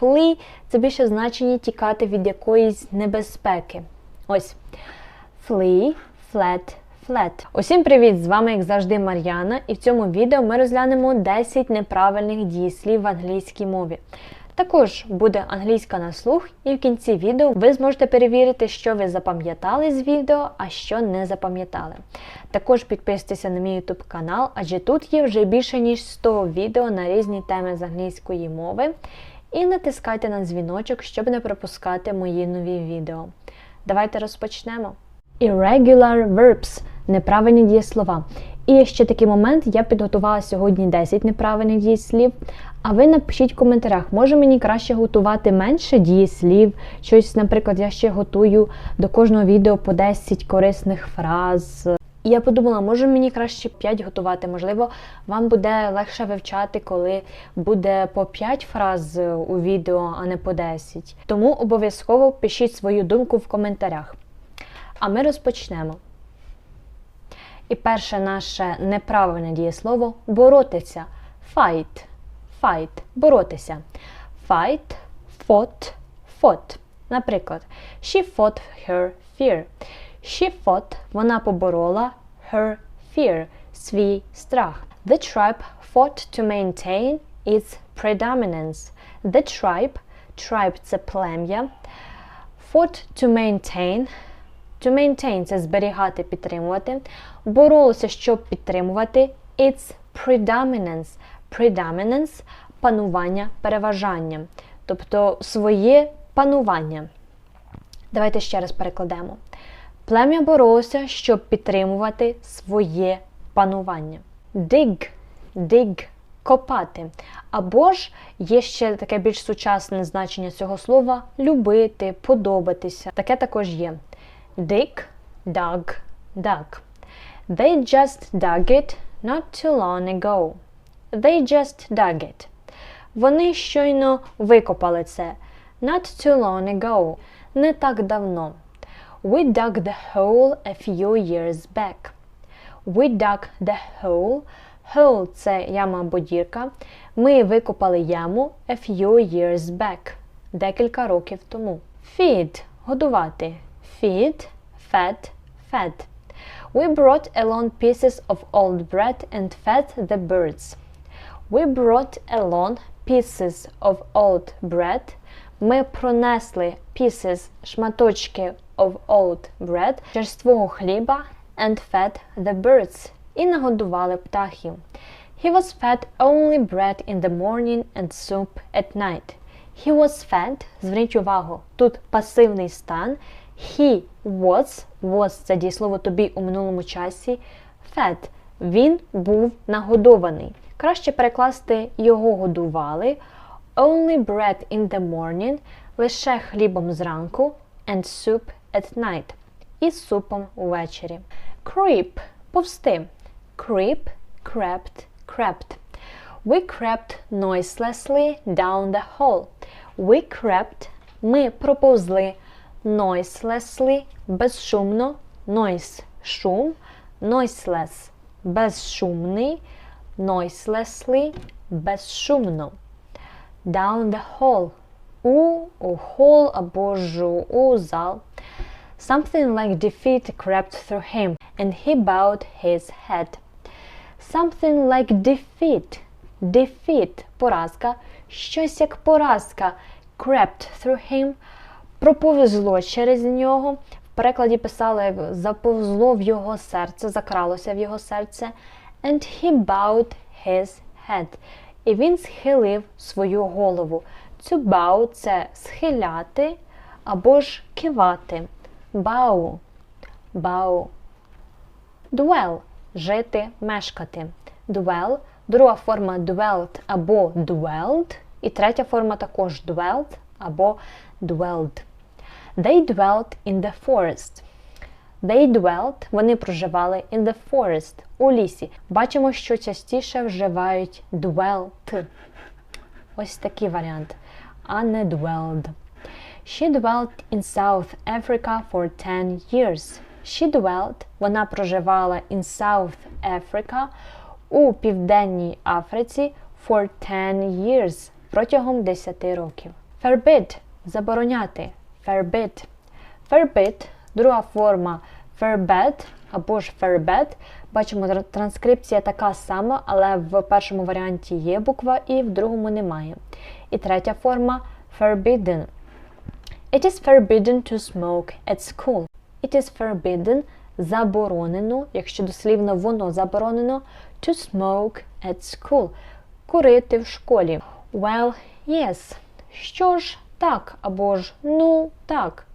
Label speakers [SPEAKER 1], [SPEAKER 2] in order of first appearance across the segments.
[SPEAKER 1] Flee – це більше значення тікати від якоїсь небезпеки. Ось. Flee, flat, flat. Усім привіт! З вами, як завжди, Мар'яна, і в цьому відео ми розглянемо 10 неправильних дієслів в англійській мові. Також буде англійська на слух, і в кінці відео ви зможете перевірити, що ви запам'ятали з відео, а що не запам'ятали. Також підписуйтеся на мій YouTube канал, адже тут є вже більше ніж 100 відео на різні теми з англійської мови. І натискайте на дзвіночок, щоб не пропускати мої нові відео. Давайте розпочнемо. Irregular verbs неправильні дієслова. І ще такий момент, я підготувала сьогодні 10 неправильних дієслів. А ви напишіть в коментарях, може мені краще готувати менше дієслів. Щось, наприклад, я ще готую до кожного відео по 10 корисних фраз. І я подумала, може мені краще 5 готувати, можливо, вам буде легше вивчати, коли буде по 5 фраз у відео, а не по 10. Тому обов'язково пишіть свою думку в коментарях. А ми розпочнемо. І перше наше неправильне дієслово боротися. Fight. Fight. Боротися. Fight, fought, fought. Наприклад, she fought her fear. She fought, вона поборола her fear, свій страх. The tribe fought to maintain its predominance. The tribe, tribe – це плем'я. Fought to maintain. To maintain – це зберігати, підтримувати. Боролося, щоб підтримувати its predominance. Predominance – панування, переважання. Тобто своє панування. Давайте ще раз перекладемо. Плем'я боролося, щоб підтримувати своє панування. Dig, dig – копати. Або ж є ще таке більш сучасне значення цього слова любити, подобатися. Таке також є. Dig, dug, dug. They just dug it not too long ago. They just dug it. Вони щойно викопали це. Not too long ago. Не так давно. We dug the hole a few years back. We dug the hole. Hole – це яма або дірка. Ми викопали яму a few years back. Декілька років тому. Feed – годувати. Feed, fed, fed. We brought along pieces of old bread and fed the birds. We brought along pieces of old bread. Ми пронесли pieces, шматочки of old bread, черствого хліба and fed the birds. І нагодували птахів. He was fed only bread in the morning and soup at night. He was fed, зверніть увагу, тут пасивний стан. He was, was це дієслово be у минулому часі. Fed. Він був нагодований. Краще перекласти його годували. Only bread in the morning, лише хлібом зранку, and soup at night. І супом увечері. Creep повсти. Creep, crept, crept. We crept noiselessly down the hall. We crept, ми проповзли noiselessly, безшумно, noise – шум, noiseless – безшумний, noiselessly – безшумно. Down the hall – у, у hall або ж у зал. Something like defeat crept through him, and he bowed his head. Something like defeat. Defeat – поразка. Щось як поразка. Crept through him – проповзло через нього. В перекладі писали, як заповзло в його серце, закралося в його серце. And he bowed his head. І він схилив свою голову. To bow – це схиляти або ж кивати. Bow. Bow. Dwell – жити, мешкати. Dwell – друга форма dwelt або dwelled. І третя форма також dwelt або dwelled. They dwelt in the forest. They dwelt, вони проживали in the forest, у лісі. Бачимо, що частіше вживають dwelt. Ось такий варіант. А не dwelled. She dwelt in South Africa for 10 years. She dwelt, вона проживала in South Africa у Південній Африці for 10 years протягом 10 років. Forbid забороняти. Forbid. Forbid друга форма forbid або ж forbid. Бачимо, транскрипція така сама, але в першому варіанті є буква і в другому немає. І третя форма forbidden. It is forbidden to smoke at school. It is forbidden заборонено, якщо дослівно воно заборонено, to smoke at school. Курити в школі. Well, yes. Що ж, так, або ж ну так.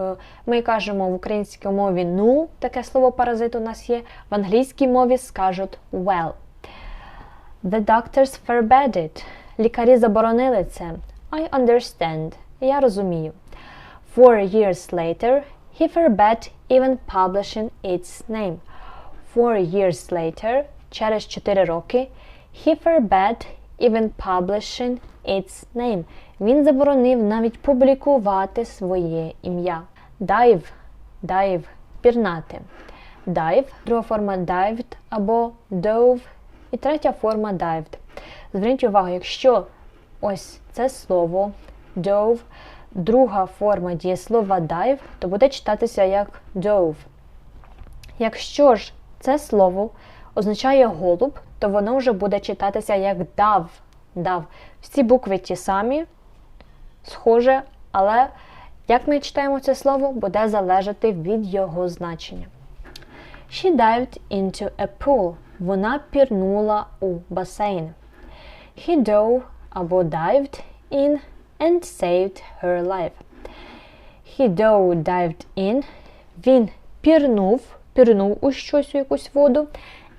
[SPEAKER 1] Е, Ми кажемо в українській мові ну, таке слово паразит у нас є. В англійській мові скажуть well. The doctors forbade it. Лікарі заборонили це. I understand. Я розумію. Four years later, he forbade even publishing its name. Four years later, через 4 роки, he forbade even publishing its name. Він заборонив навіть публікувати своє ім'я. Dive, dive, пірнати. Dive, друга форма dived або dove, і третя форма dived. Зверніть увагу, якщо ось це слово dove, друга форма дієслова dive, то буде читатися як dove. Якщо ж це слово означає голуб, то воно вже буде читатися як дав. дав. Всі букви ті самі, схоже, але як ми читаємо це слово, буде залежати від його значення. She dived into a pool. Вона пірнула у басейн. He dove або dived in and saved her life. He dove dived in. Він пірнув, пірнув у щось у якусь воду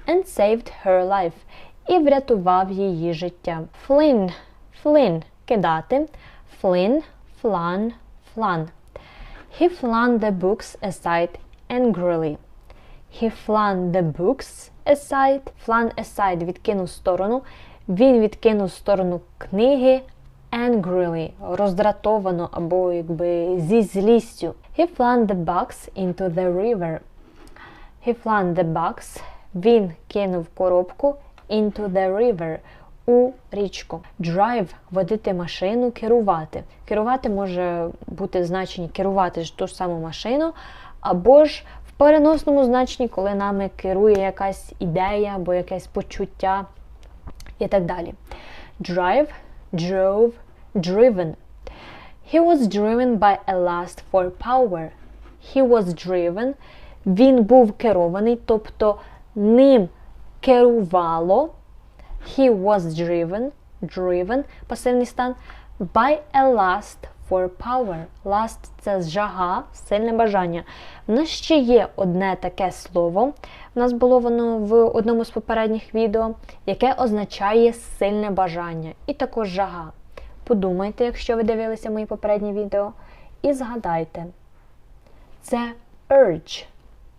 [SPEAKER 1] and saved her life. І врятував її життя. Flin, flin – кидати. Flin, flan, flan. He flung the books aside angrily. He flung the books aside. Flung aside – відкинув в сторону. Він відкинув в сторону книги angrily – роздратовано або якби зі злістю. He flung the box into the river. He flung the box. Він кинув коробку into the river У річку. Drive – водити машину, керувати. Керувати може бути значення керувати ж ту ж саму машину, або ж в переносному значенні, коли нами керує якась ідея або якесь почуття і так далі. Drive, drove, driven. He was driven by a lust for power. He was driven. Він був керований, тобто ним керувало. He was driven, driven, пасивний стан, by a lust for power. Lust – це жага, сильне бажання. У нас ще є одне таке слово. У нас було воно в одному з попередніх відео, яке означає сильне бажання і також жага. Подумайте, якщо ви дивилися мої попередні відео, і згадайте. Це urge,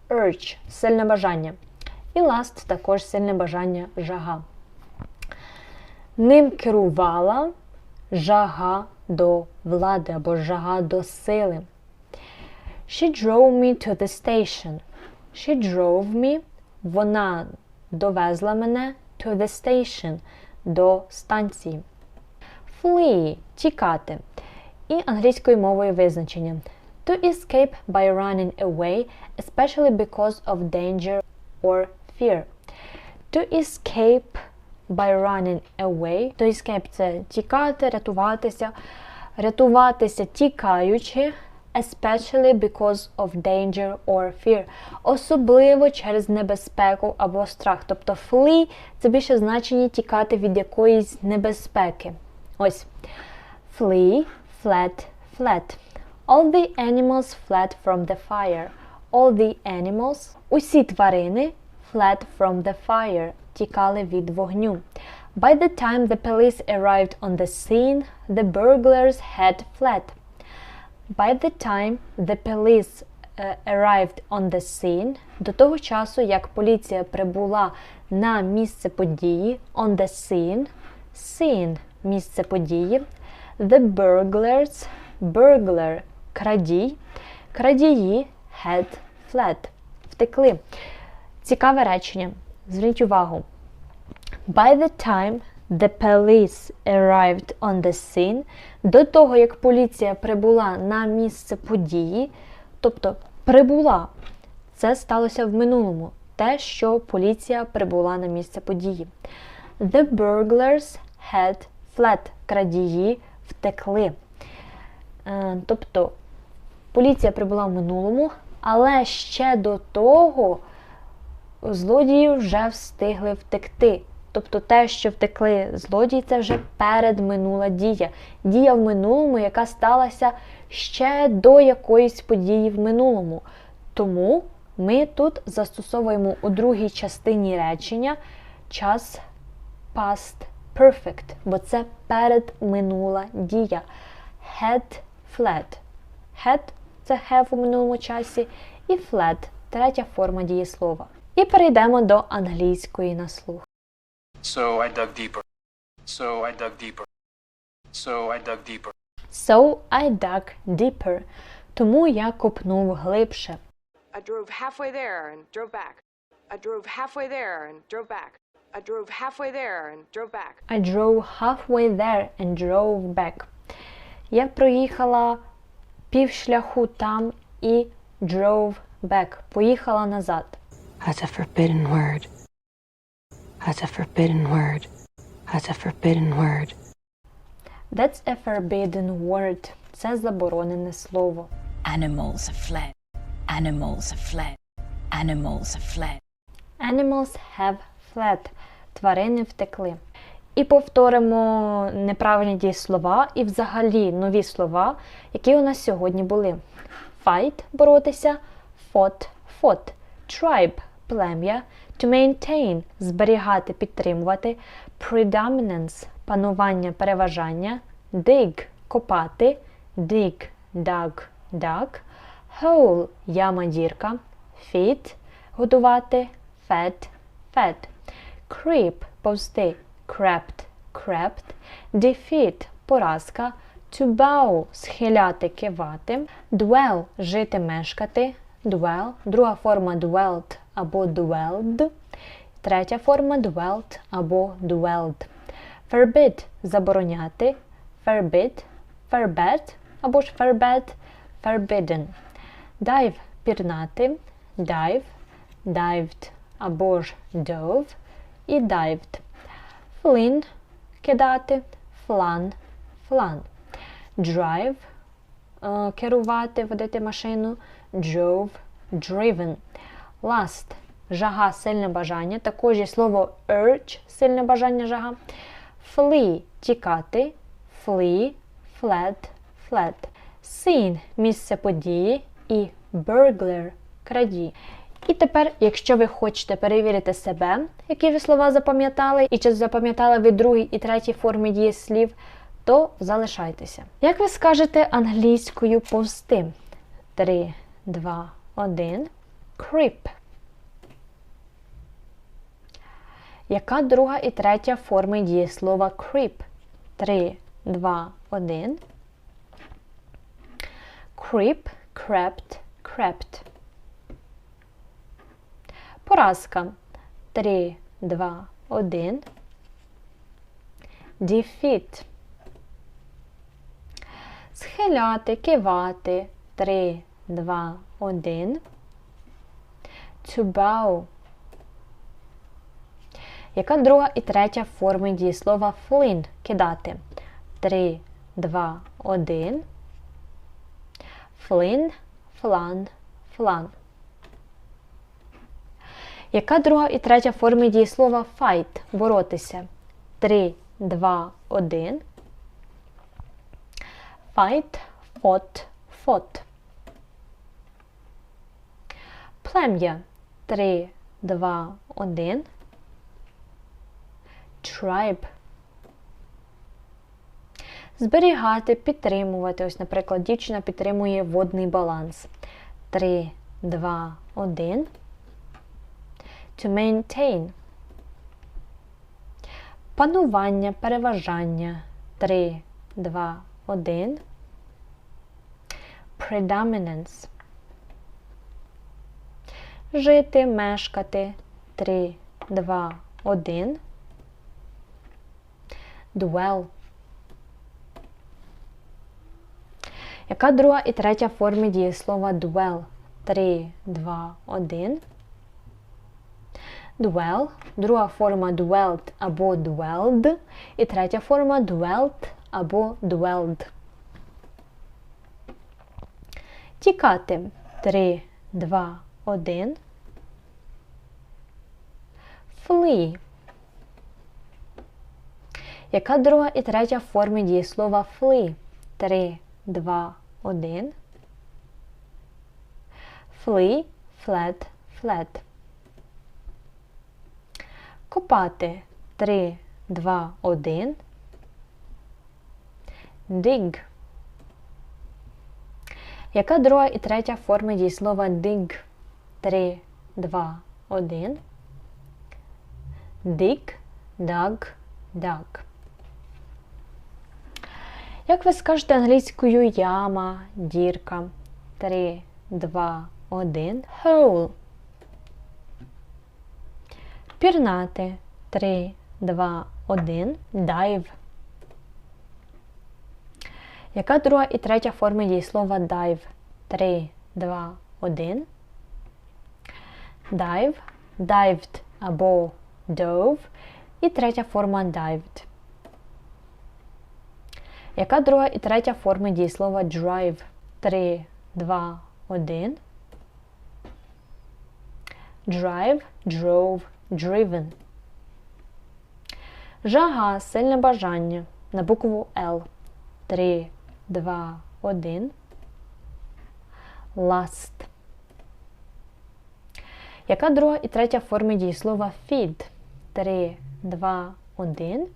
[SPEAKER 1] urge – сильне бажання. І lust – також сильне бажання жага. Ним керувала жага до влади або жага до сили. She drove me to the station. She drove me. Вона довезла мене to the station до станції. Flee – тікати. І англійською мовою визначення. To escape by running away, especially because of danger or fear. To escape by running away. Escape – це тікати, рятуватися. Рятуватися тікаючи, especially because of danger or fear. Особливо через небезпеку або страх. Тобто flee – це більше значення тікати від якоїсь небезпеки. Ось. Flee, fled, fled. All the animals fled from the fire. All the animals, усі тварини, fled from the fire, тікали від вогню. By the time the police arrived on the scene, the burglars had fled. By the time the police е, arrived on the scene, до того часу, як поліція прибула на місце події, on the scene, scene – місце події, the burglars, burglar – крадій, крадії had fled – втекли. Цікаве речення. Зверніть увагу. By the time The police arrived on the scene. До того, як поліція прибула на місце події, тобто прибула, це сталося в минулому. Те, що поліція прибула на місце події. The burglars had fled. Крадії втекли. Е, Тобто поліція прибула в минулому, але ще до того злодії вже встигли втекти. Тобто те, що втекли злодії, це вже передминула дія. Дія в минулому, яка сталася ще до якоїсь події в минулому. Тому ми тут застосовуємо у другій частині речення час past perfect, бо це передминула дія. Had fled. Had це have у минулому часі, і fled третя форма дієслова. І перейдемо до англійської на слух.
[SPEAKER 2] So I dug deeper. So I dug deeper. So I dug deeper.
[SPEAKER 1] So I dug deeper. Тому я копнув глибше.
[SPEAKER 3] I drove halfway there and drove back. I drove halfway there and drove back. I drove halfway there and drove back.
[SPEAKER 1] I drove halfway there and drove back. Я проїхала півшляху там і drove back. Поїхала назад.
[SPEAKER 4] That's a forbidden word. That's a forbidden word. That's a forbidden word.
[SPEAKER 1] That's a forbidden word. Це заборонене слово.
[SPEAKER 5] Animals have fled. Animals have fled. Animals have fled.
[SPEAKER 1] Animals have fled. Тварини втекли. І повторимо неправильні дієслова і взагалі нові слова, які у нас сьогодні були. Fight – боротися, fought – fought, tribe – плем'я, to maintain – зберігати, підтримувати, predominance – панування, переважання, dig – копати, dig – dug – dug, hole – яма, дірка, feed – годувати, fed – fed, creep – повзти, crept – crept, defeat – поразка, to bow – схиляти, кивати, dwell – жити, мешкати, dwell, друга форма dwelt або dwelled, третя форма dwelt або dwelled. Forbid – забороняти, forbid, forbid або ж forbid, forbidden. Dive – пірнати, dive, dived або ж dove і dived. Fling – кидати, flan, flan. Drive е, – керувати, водити машину, drove, driven. Lust – жага, сильне бажання. Також є слово urge – сильне бажання, жага. Flee – тікати, flee, fled, fled. Scene – місце події і burglar – крадій. І тепер, якщо ви хочете перевірити себе, які ви слова запам'ятали, і чи запам'ятали ви другій і третій формі дієслів, то залишайтеся. Як ви скажете англійською повсти? 3, 2, 1. Creep. Яка друга і третя форми дієслова creep? 3, 2, 1. Creep, crept, crept. Поразка. 3, 2, 1. Defeat. Схиляти, кивати. 3, 2, 1. To bow. Яка друга і третя форми дієслова fling – кидати? 3, 2, 1. Fling, флан, флан. Яка друга і третя форми дієслова fight – боротися? 3, 2, 1. Fight, fought, fought. Плем'я. 3, 2, 1. Tribe. Зберігати, підтримувати. Ось, наприклад, дівчина підтримує водний баланс. 3, 2, 1. To maintain. Панування, переважання. 3, 2, 1. Predominance. Жити, мешкати. 3, 2, 1. dwell. Яка друга і третя форми дієслова dwell? 3, 2, 1. Dwell, друга форма dwelt або dwelled, і третя форма dwelt або dwelled. Тікати. 3, 2, 1. Flee. Яка друга і третя форми дієслова flee? 3, 2, 1. Flee, fled, fled. Копати. 3, 2, 1. Dig. Яка друга і третя форми дієслова dig? 3, 2, 1. Dig, dug, dug. Як ви скажете англійською яма, дірка? 3, 2, 1. Hole. Пірнати. 3, 2, 1. Dive. Яка друга і третя форми дієслова dive? 3, 2, 1. Dive, dived або dove. І третя форма dived. Яка друга і третя форми дієслова drive? 3, 2, 1. Drive, drove, driven. Жага, сильне бажання. На букву L. 3, 2, 1. Last. Яка друга і третя форми дієслова feed? 3, 2, 1.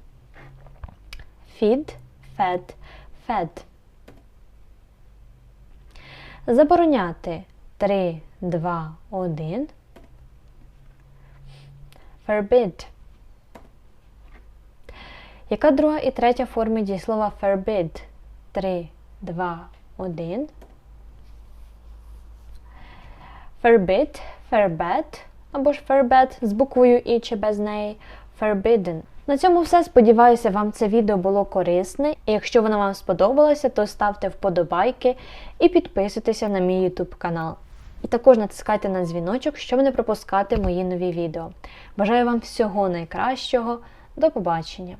[SPEAKER 1] Feed, fed, fed. Забороняти. 3, 2, 1. Forbid. Яка друга і третя форми дієслова forbid? 3, 2, 1. Forbid, forbid або ж forbid з буквою І чи без неї. Forbidden. На цьому все. Сподіваюся, вам це відео було корисне. І якщо воно вам сподобалося, то ставте вподобайки і підписуйтеся на мій YouTube канал. І також натискайте на дзвіночок, щоб не пропускати мої нові відео. Бажаю вам всього найкращого. До побачення!